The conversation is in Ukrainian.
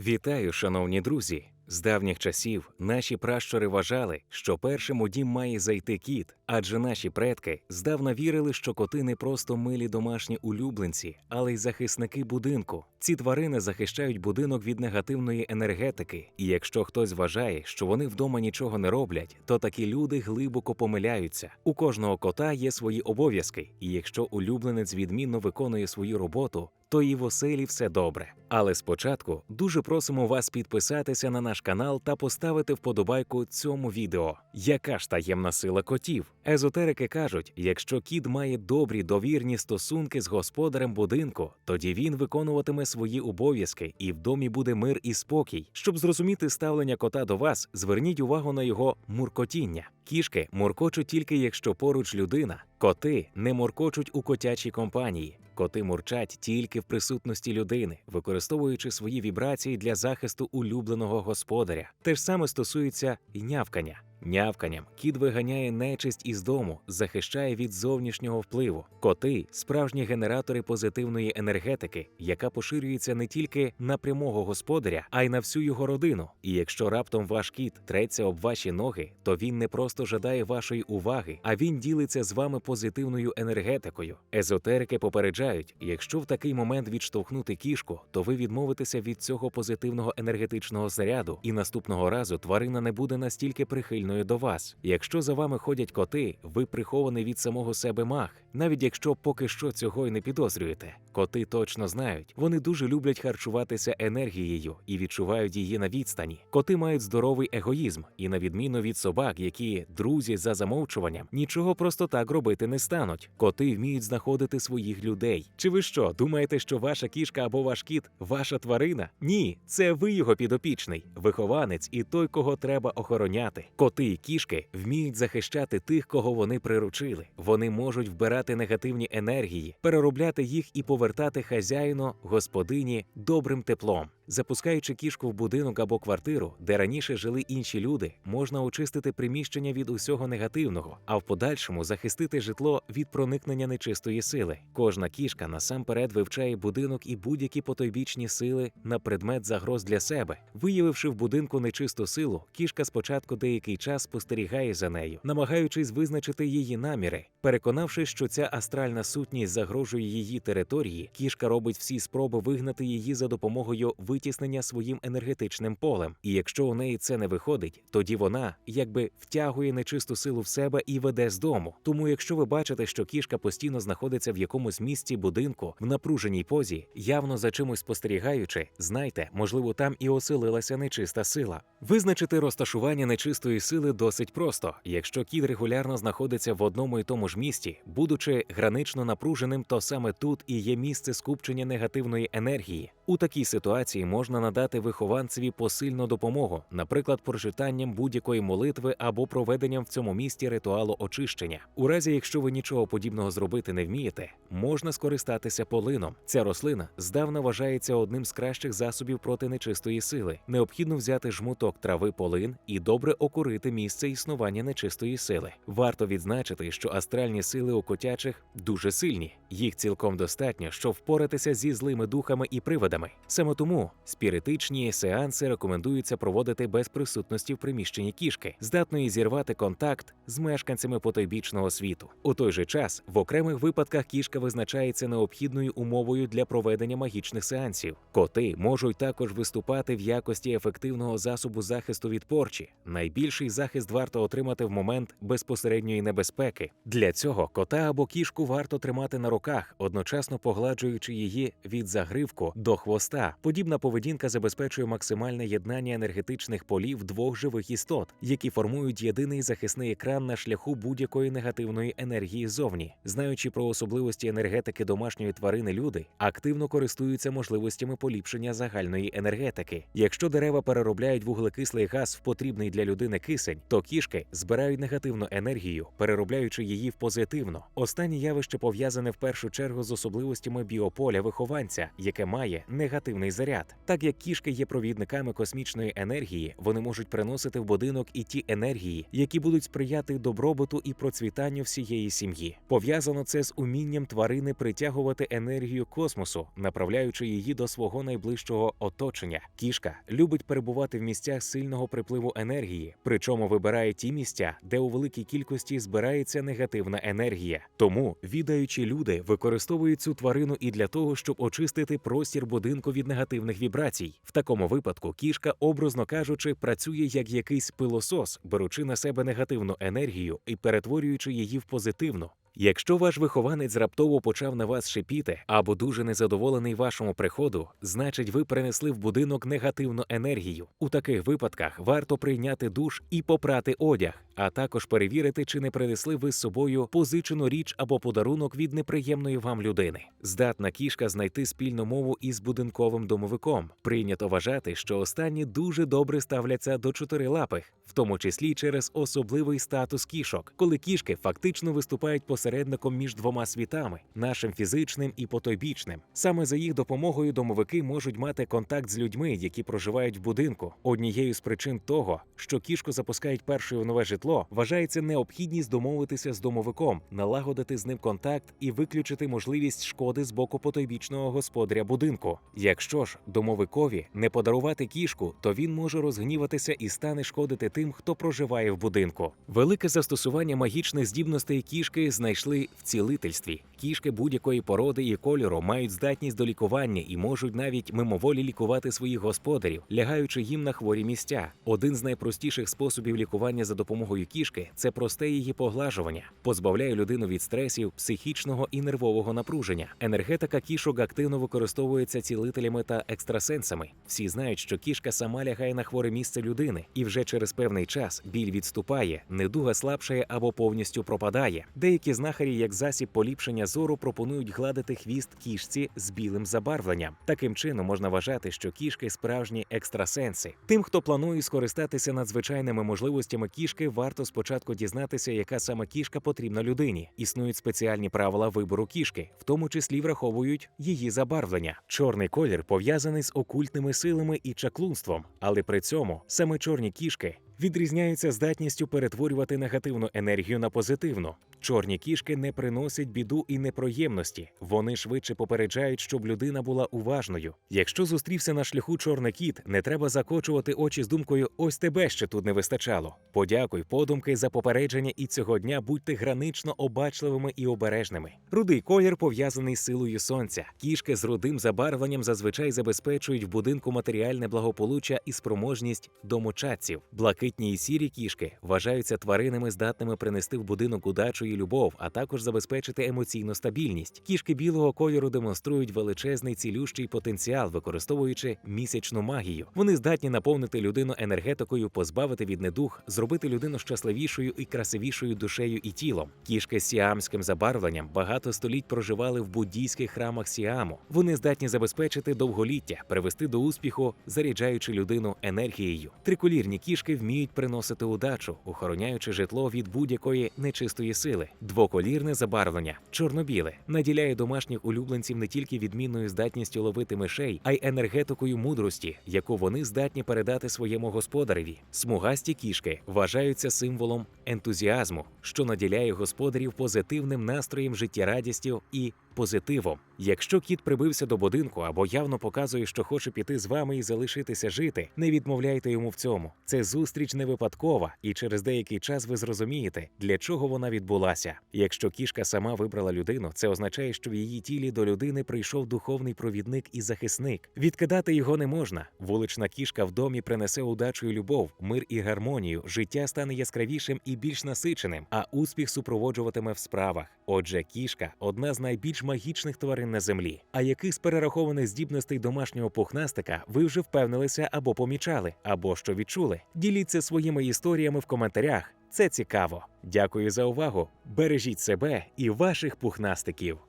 Вітаю, шановні друзі! З давніх часів наші пращури вважали, що першим у дім має зайти кіт, адже наші предки здавна вірили, що коти не просто милі домашні улюбленці, але й захисники будинку. Ці тварини захищають будинок від негативної енергетики, і якщо хтось вважає, що вони вдома нічого не роблять, то такі люди глибоко помиляються. У кожного кота є свої обов'язки, і якщо улюбленець відмінно виконує свою роботу, то і в оселі все добре. Але спочатку дуже просимо вас підписатися на наш канал та поставити вподобайку цьому відео. Яка ж таємна сила котів? Езотерики кажуть, якщо кіт має добрі довірні стосунки з господарем будинку, тоді він виконуватиме свої обов'язки і в домі буде мир і спокій. Щоб зрозуміти ставлення кота до вас, зверніть увагу на його муркотіння. Кішки муркочуть тільки якщо поруч людина. Коти не муркочуть у котячій компанії. Коти мурчать тільки в присутності людини, використовуючи свої вібрації для захисту улюбленого господаря. Те ж саме стосується і нявкання. Нявканням кіт виганяє нечисть із дому, захищає від зовнішнього впливу. Коти справжні генератори позитивної енергетики, яка поширюється не тільки на прямого господаря, а й на всю його родину. І якщо раптом ваш кіт треться об ваші ноги, то він не просто жадає вашої уваги, а він ділиться з вами позитивною енергетикою. Езотерики попереджають, якщо в такий момент відштовхнути кішку, то ви відмовитеся від цього позитивного енергетичного заряду, і наступного разу тварина не буде настільки прихильною до вас. Якщо за вами ходять коти, ви прихований від самого себе мах, навіть якщо поки що цього й не підозрюєте. Коти точно знають, вони дуже люблять харчуватися енергією і відчувають її на відстані. Коти мають здоровий егоїзм, і на відміну від собак, які друзі за замовчуванням, нічого просто так робити не стануть. Коти вміють знаходити своїх людей. Чи ви що, думаєте, що ваша кішка або ваш кіт ваша тварина? Ні, це ви його підопічний, вихованець і той, кого треба охороняти. Коти і кішки вміють захищати тих, кого вони приручили. Вони можуть вбирати негативні енергії, переробляти їх і повертати хазяїну, господині добрим теплом. Запускаючи кішку в будинок або квартиру, де раніше жили інші люди, можна очистити приміщення від усього негативного, а в подальшому захистити житло від проникнення нечистої сили. Кожна кішка насамперед вивчає будинок і будь-які потойбічні сили на предмет загроз для себе. Виявивши в будинку нечисту силу, кішка спочатку деякий час спостерігає за нею, намагаючись визначити її наміри. Переконавшись, що ця астральна сутність загрожує її території, кішка робить всі спроби вигнати її за допомогою витіснення своїм енергетичним полем. І якщо у неї це не виходить, тоді вона якби втягує нечисту силу в себе і веде з дому. Тому, якщо ви бачите, що кішка постійно знаходиться в якомусь місці будинку в напруженій позі, явно за чимось спостерігаючи, знайте, можливо, там і оселилася нечиста сила. Визначити розташування нечистої сили досить просто. Якщо кіт регулярно знаходиться в одному і тому ж місці, будучи гранично напруженим, то саме тут і є місце скупчення негативної енергії. У такій ситуації можна надати вихованцеві посильну допомогу, наприклад, прочитанням будь-якої молитви або проведенням в цьому місті ритуалу очищення. У разі, якщо ви нічого подібного зробити не вмієте, можна скористатися полином. Ця рослина здавна вважається одним з кращих засобів проти нечистої сили. Необхідно взяти жмуток трави полин і добре окурити місце існування нечистої сили. Варто відзначити, що астральні сили у котячих дуже сильні. Їх цілком достатньо, щоб впоратися зі злими духами і привидами. Саме тому спіритичні сеанси рекомендується проводити без присутності в приміщенні кішки, здатної зірвати контакт з мешканцями потойбічного світу. У той же час, в окремих випадках кішка визначається необхідною умовою для проведення магічних сеансів. Коти можуть також виступати в якості ефективного засобу захисту від порчі. Найбільший захист варто отримати в момент безпосередньої небезпеки. Для цього кота або кішку варто тримати на руках, одночасно погладжуючи її від загривку до хвоста. Подібна поведінка забезпечує максимальне єднання енергетичних полів двох живих істот, які формують єдиний захисний екран на шляху будь-якої негативної енергії зовні. Знаючи про особливості енергетики домашньої тварини, люди активно користуються можливостями поліпшення загальної енергетики. Якщо дерева переробляють вуглекислий газ в потрібний для людини кисень, то кішки збирають негативну енергію, переробляючи її в позитивну. Останнє явище пов'язане в першу чергу з особливостями біополя вихованця, яке має негативний заряд. Так як кішки є провідниками космічної енергії, вони можуть приносити в будинок і ті енергії, які будуть сприяти добробуту і процвітанню всієї сім'ї. Пов'язано це з умінням тварини притягувати енергію космосу, направляючи її до свого найближчого оточення. Кішка любить перебувати в місцях сильного припливу енергії, причому вибирає ті місця, де у великій кількості збирається негативна енергія. Тому відаючі люди використовують цю тварину і для того, щоб очистити простір будинку від негативних вібрацій. В такому випадку кішка, образно кажучи, працює як якийсь пилосос, беручи на себе негативну енергію і перетворюючи її в позитивну. Якщо ваш вихованець раптово почав на вас шипіти або дуже незадоволений вашому приходу, значить ви принесли в будинок негативну енергію. У таких випадках варто прийняти душ і попрати одяг, а також перевірити, чи не принесли ви з собою позичену річ або подарунок від неприємної вам людини. Здатна кішка знайти спільну мову із будинковим домовиком. Прийнято вважати, що останні дуже добре ставляться до чотирилапих, в тому числі через особливий статус кішок, коли кішки фактично виступають посередником між двома світами нашим фізичним і потойбічним. Саме за їх допомогою домовики можуть мати контакт з людьми, які проживають в будинку. Однією з причин того, що кішку запускають першою в нове житло, вважається необхідність домовитися з домовиком, налагодити з ним контакт і виключити можливість шкоди з боку потойбічного господаря будинку. Якщо ж домовикові не подарувати кішку, то він може розгніватися і стане шкодити тим, хто проживає в будинку. Велике застосування магічних здібностей кішки знайшли в цілительстві. Кішки будь-якої породи і кольору мають здатність до лікування і можуть навіть мимоволі лікувати своїх господарів, лягаючи їм на хворі місця. Один з найпростіших способів лікування за допомогою кішки це просте її поглажування, позбавляє людину від стресів, психічного і нервового напруження. Енергетика кішок активно використовується цілителями та екстрасенсами. Всі знають, що кішка сама лягає на хворе місце людини, і вже через певний час біль відступає, недуга слабшає або повністю пропадає. Деякі знахарі, як засіб поліпшення зору, пропонують гладити хвіст кішці з білим забарвленням. Таким чином можна вважати, що кішки справжні екстрасенси. Тим, хто планує скористатися надзвичайними можливостями кішки, варто спочатку дізнатися, яка саме кішка потрібна людині. Існують спеціальні правила вибору кішки, в тому числі враховують її забарвлення. Чорний колір пов'язаний з окультними силами і чаклунством, але при цьому саме чорні кішки відрізняються здатністю перетворювати негативну енергію на позитивну. Чорні кішки не приносять біду і неприємності. Вони швидше попереджають, щоб людина була уважною. Якщо зустрівся на шляху чорний кіт, не треба закочувати очі з думкою ось тебе ще тут не вистачало. Подякуй подумки за попередження і цього дня будьте гранично обачливими і обережними. Рудий колір пов'язаний з силою сонця. Кішки з рудим забарвленням зазвичай забезпечують в будинку матеріальне благополуччя і спроможність домочадців. Блакитні і сірі кішки вважаються тваринами, здатними принести в будинок удачу і любов, а також забезпечити емоційну стабільність. Кішки білого кольору демонструють величезний цілющий потенціал, використовуючи місячну магію. Вони здатні наповнити людину енергетикою, позбавити від недух, зробити людину щасливішою і красивішою душею і тілом. Кішки з сіамським забарвленням багато століть проживали в буддійських храмах Сіаму. Вони здатні забезпечити довголіття, привести до успіху, заряджаючи людину енергією. Триколірні кішки вміють приносити удачу, охороняючи житло від будь-якої нечистої сили. Двоколірне забарвлення чорно-біле наділяє домашніх улюбленців не тільки відмінною здатністю ловити мишей, а й енергетикою мудрості, яку вони здатні передати своєму господареві. Смугасті кішки вважаються символом ентузіазму, що наділяє господарів позитивним настроєм, життєрадістю і позитивом. Якщо кіт прибився до будинку або явно показує, що хоче піти з вами і залишитися жити, не відмовляйте йому в цьому. Це зустріч не випадкова, і через деякий час ви зрозумієте, для чого вона відбулася. Якщо кішка сама вибрала людину, це означає, що в її тілі до людини прийшов духовний провідник і захисник. Відкидати його не можна. Вулична кішка в домі принесе удачу і любов, мир і гармонію. Життя стане яскравішим і більш насиченим, а успіх супроводжуватиме в справах. Отже, кішка одна з найбільш магічних тварин на землі. А яких з перерахованих здібностей домашнього пухнастика ви вже впевнилися або помічали, або що відчули? Діліться своїми історіями в коментарях. Це цікаво. Дякую за увагу. Бережіть себе і ваших пухнастиків.